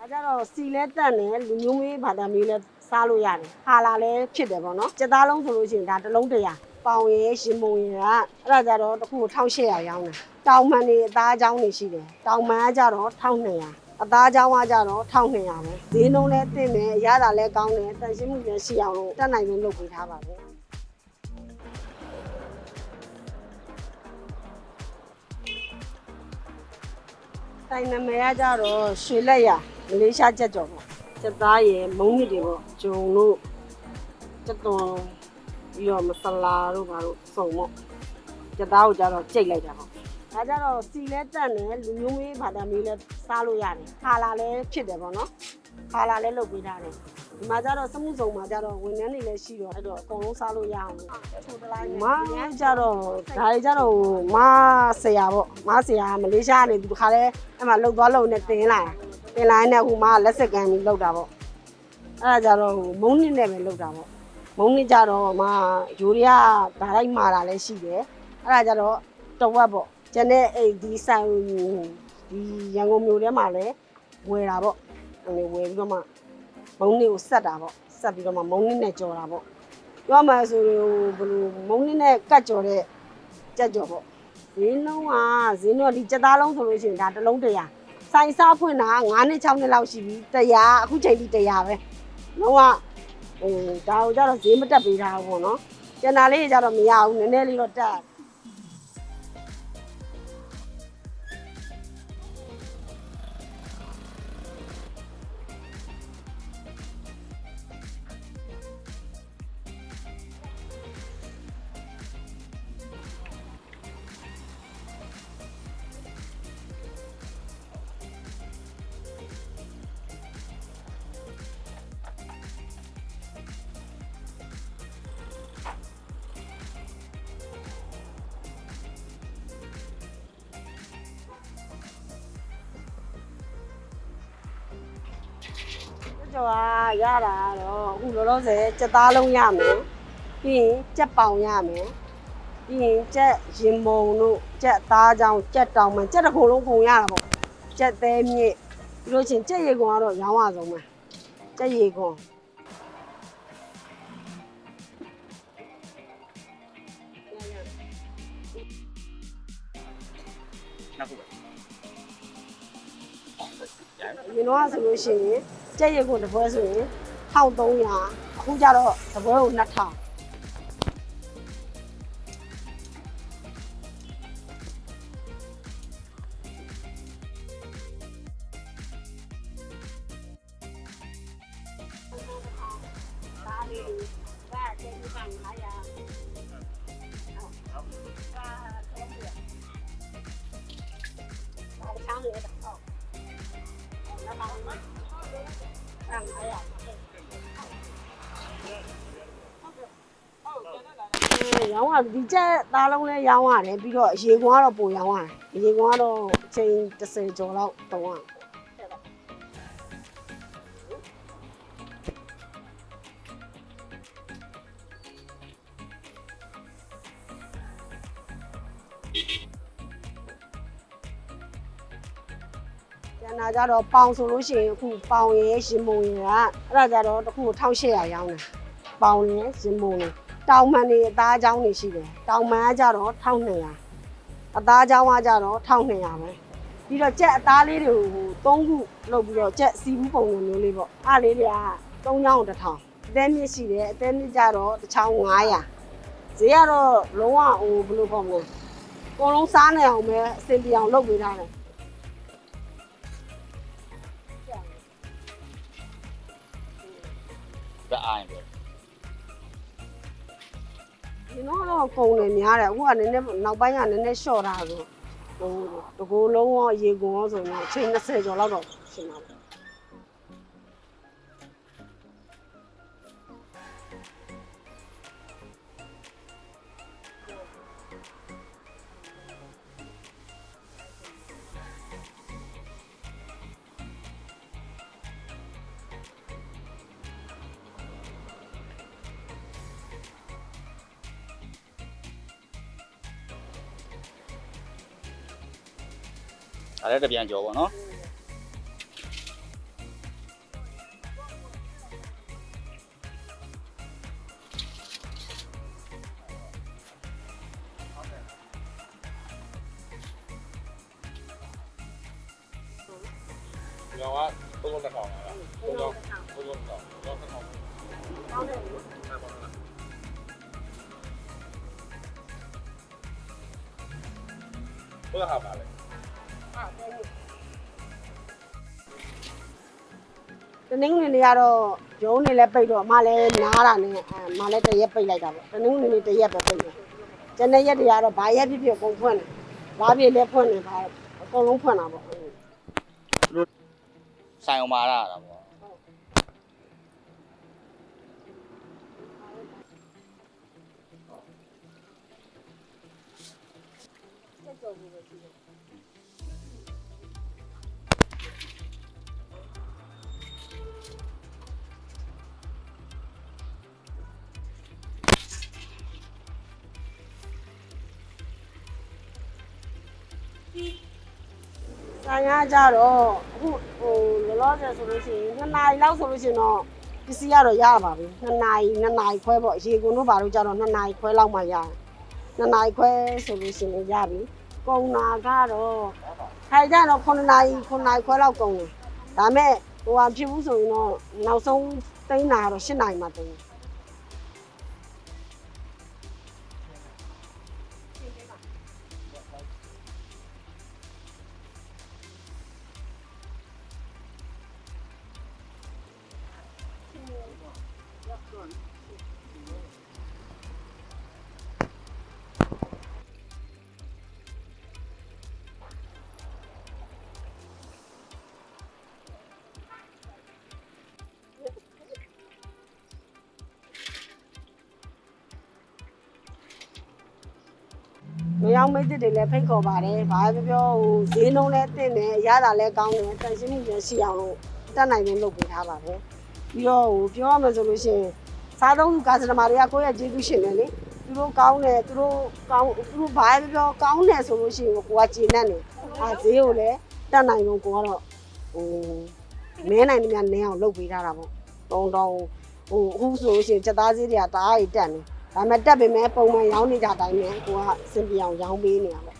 ဒါကြတော့စီလဲတက်တယ်လူမျိုးမေးဘာသာမျိုးလဲစားလို့ရတယ်ဟာလာလဲဖြစ်တယ်ပေါ့နော်စက်သားလုံးဆိုလို့ရှိရင်ဒါတစ်လုံးတရာပေါင်ရဲရှင်မုံရကအဲ့ဒါကြတော့တစ်ခု1800ရောင်းတယ်တောင်မှန်နေအသားအကြောင်းတွေရှိတယ်တောင်မှန်ကကြတော့1200အသားအကြောင်းကကြတော့1200ပဲဈေးနှုန်းလဲတင့်တယ်အရသာလဲကောင်းတယ်တန်ရှင်းမှုလည်းရှိအောင်လို့တက်နိုင်လို့လုပ်ပေးထားပါပဲတိုင်နမဲကကြတော့ရွှေလက်ရ မလေးရှားကြက်ကြော်ပေါ့စက်သားရယ်မုံမြစ်တွေပေါ့ဂျုံတို့ကြက်သွန်ပြီးတော့မဆလာတို့ဘာလို့စုံပေါ့စက်သားကိုကြတော့ကြိတ်လိုက်တာပေါ့ဒါကြတော့စီလဲတက်တယ်လူမျိုးမေးဘာသာမျိုးလဲစားလို့ရတယ်ဟာလာလဲဖြစ်တယ်ပေါ့နော်ဟာလာလဲလုပ်ပေးထားတယ်ဒီမှာကြတော့စမှုစုံမှာကြတော့ဝန်ထမ်းတွေလည်းရှိတော့အဲ့တော့အကုန်လုံးစားလို့ရအောင်လို့မကြတော့ဒါတွေကြတော့မဆရာပေါ့မဆရာမလေးရှားကနေဒီခါလဲအဲ့မှာလှုပ်သွားလှုပ်နေတင်လာ တင်လာနေဟိုမှာလက်စကန်ပြီးလှုပ်တာပေါ့အဲ့ဒါကြတော့မုံနစ်နဲ့ပဲလှုပ်တာပေါ့မုံနစ်ကြတော့မယူရီးယားဓာတ်လိုက်မာတာလည်းရှိတယ်အဲ့ဒါကြတော့တဝက်ပေါ့ကျန်တဲ့အဲ့ဒီဆိုင်ဒီရန်ကုန်မြို့ထဲမှာလည်းဝယ်တာပေါ့အဲ့ဝယ်ပြီးတော့မှမုံနစ်ကိုဆက်တာပေါ့ဆက်ပြီးတော့မှမုံနစ်နဲ့ကြော်တာပေါ့ပြောမှဆိုရင်ဘယ်လိုမုံနစ်နဲ့ကတ်ကြော်တဲ့ကြက်ကြော်ပေါ့ဈေးနှုန်းကဈေးနှုန်းကဒီကြက်သားလုံးဆိုလို့ရှိရင်ဒါတစ်လုံးတစ်ရာ ဆိုင်စားဖွင့်တာ9နှစ်6နှစ်လောက်ရှိပြီတစ်ရာအခုချိန်ထိတစ်ရာပဲလုံးဝဟိုဒါကိုကြတော့ဈေးမတက်ပေးထားဘူးပေါ့နော်ကျန်တာလေးတွေကြတော့မရဘူးနည်းနည်းလေးတော့တက် ကျော်ကရတာကတော့အခုလောလောဆယ်စက်သားလုံးရမယ်ပြီးရင်ကြက်ပေါင်ရမယ်ပြီးရင်ကြက်ရင်မုံတို့ကြက်သားချောင်းကြက်တောင်မှန်ကြက်တစ်ခုလုံးကုန်ရတာပေါ့ကြက်သေးမြင့်ပြီးလို့ချင်းကြက်ရေကွန်ကတော့ရောင်းရဆုံးပဲကြက်ရေကွန် ရင်တော့ဆိုလို့ရှိရင်ကြက်ရေကွန်တစ်ပွဲဆိုရင်1300အခုကျတော့တစ်ပွဲကို2000ဒါလေးဒါကျင်းကံလာရဟုတ်ဒါခဲပြဒါချမ်းလေးတော့ဟုတ်နာမည်ကံလာ ရရောင်းရဒီချက်သားလုံးလဲရောင်းရတယ်ပြီးတော့ရေကွာတော့ပိုရောင်းရတယ်ရေကွာတော့အချိန်30ကျော်လောက်တုံးရကျ န်တာကြတော့ပေါင်ဆိုလို့ရှိရင်အခုပေါင်ရဲရှင်မုံရဲကအဲ့ဒါကြတော့တစ်ခုကို1800ရောင်းတယ်ပေါင်ရဲရှင်မုံရဲတောင်မှန်နေအသားအကြောင်းတွေရှိတယ်တောင်မှန်ကကြတော့1200အသားအကြောင်းကကြတော့1200ပဲပြီးတော့ကြက်အသားလေးတွေကို3ခုလုပ်ပြီးတော့ကြက်စီဘူးပုံစံမျိုးလေးပေါ့အားလေးတွေက3ချောင်းတစ်ထောင်အသေးမြင့်ရှိတယ်အသေးမြင့်ကြတော့တစ်ချောင်း900ဈေးကတော့လုံးဝဟိုဘယ်လိုပေါ့မလဲအကုန်လုံးစားနေအောင်ပဲအဆင်ပြေအောင်လုပ်ပေးထားတယ် ပြအိုင်းပဲဒီတော့တော့ကုန်တယ်များတယ်အခုကနည်းနည်းနောက်ပိုင်းကနည်းနည်းလျှော့တာဆိုဟိုတကူလုံးရောရေကုန်ရောဆိုတော့အချိန်20ကျော်လောက်တော့ရှင်ပါဘူးဒါလည်းတပြ 他在这边教我呢。不要玩，不要再搞了，不要，不要再搞，不要再搞。不要再搞了。不要再。不再。不再。不再。 တယ်အဲ့ပါလားဘယ်ဟာပါလဲတနင်္ဂနွေနေ့ကတော့ရုံးနေလဲပိတ်တော့အမလည်းနားတာနဲ့အမလည်းတရက်ပိတ်လိုက်တာပေါ့တနင်္ဂနွေနေ့တရက်ပဲပိတ်တယ်ကျန်တဲ့ရက်တွေကတော့ဘာရက်ဖြစ်ဖြစ်အကုန်ဖွင့်တယ်ဘာဖြစ်လဲဖွင့်တယ်ဘာအကုန်လုံးဖွင့်တာပေါ့ဆိုင်အောင်မာရတာပေါ့ ဆိုင်ရကြတော့အခုဟိုလောလောဆယ်ဆိုလို့ရှိရင်2နာရီလောက်ဆိုလို့ရှိရင်တော့ပစ္စည်းကတော့ရပါပြီ2နာရီ2နာရီခွဲပေါ့ရေကုန်တို့ဘာလို့ကြတော့2နာရီခွဲလောက်မှရတယ်2နာရီခွဲဆိုလို့ရှိရင်ရပြီကုန်နာကတော့ခိုင်ကြတော့9နာရီ9နာရီခွဲလောက်ကုန်တယ်ဒါမဲ့ဟိုဟာဖြစ်ဘူးဆိုရင်တော့နောက်ဆုံးသိန်းနာကတော့10နာရီမှသိန်း မယောင်မိတ်တွေလည်းဖိတ်ခေါ်ပါတယ်။ဘာပဲပြောဟိုဈေးနှုန်းလည်းတင့်တယ်အရသာလည်းကောင်းတယ်တန်ရှင်းမှုလည်းရှိအောင်လို့တက်နိုင်ရင်လုပ်ပေးထားပါတယ်။ပြီးတော့ဟိုပြောရမယ်ဆိုလို့ရှိရင်စားသုံးသူကာစတမာတွေကကိုယ့်ရဲ့ကျေးဇူးရှင်တယ်လေ။သူတို့ကောင်းတယ်သူတို့ကောင်းသူတို့ဘာပဲပြောကောင်းတယ်ဆိုလို့ရှိရင်ကိုကကျေနပ်တယ်။အာဈေးကိုလည်းတက်နိုင်လို့ကိုကတော့ဟိုမဲနိုင်တယ်များနင်းအောင်လုပ်ပေးထားတာပေါ့။တောင်းတောင်းဟိုအခုဆိုလို့ရှိရင်စက်သားဈေးတွေကတအားကြီးတက်နေ။ ဒါပေမဲ့တက်ပေမဲ့ပုံမှန်ရောင်းနေကြတိုင်းနဲ့ကိုကအစင်ပြအောင်ရောင်းပေးနေတာပေါ့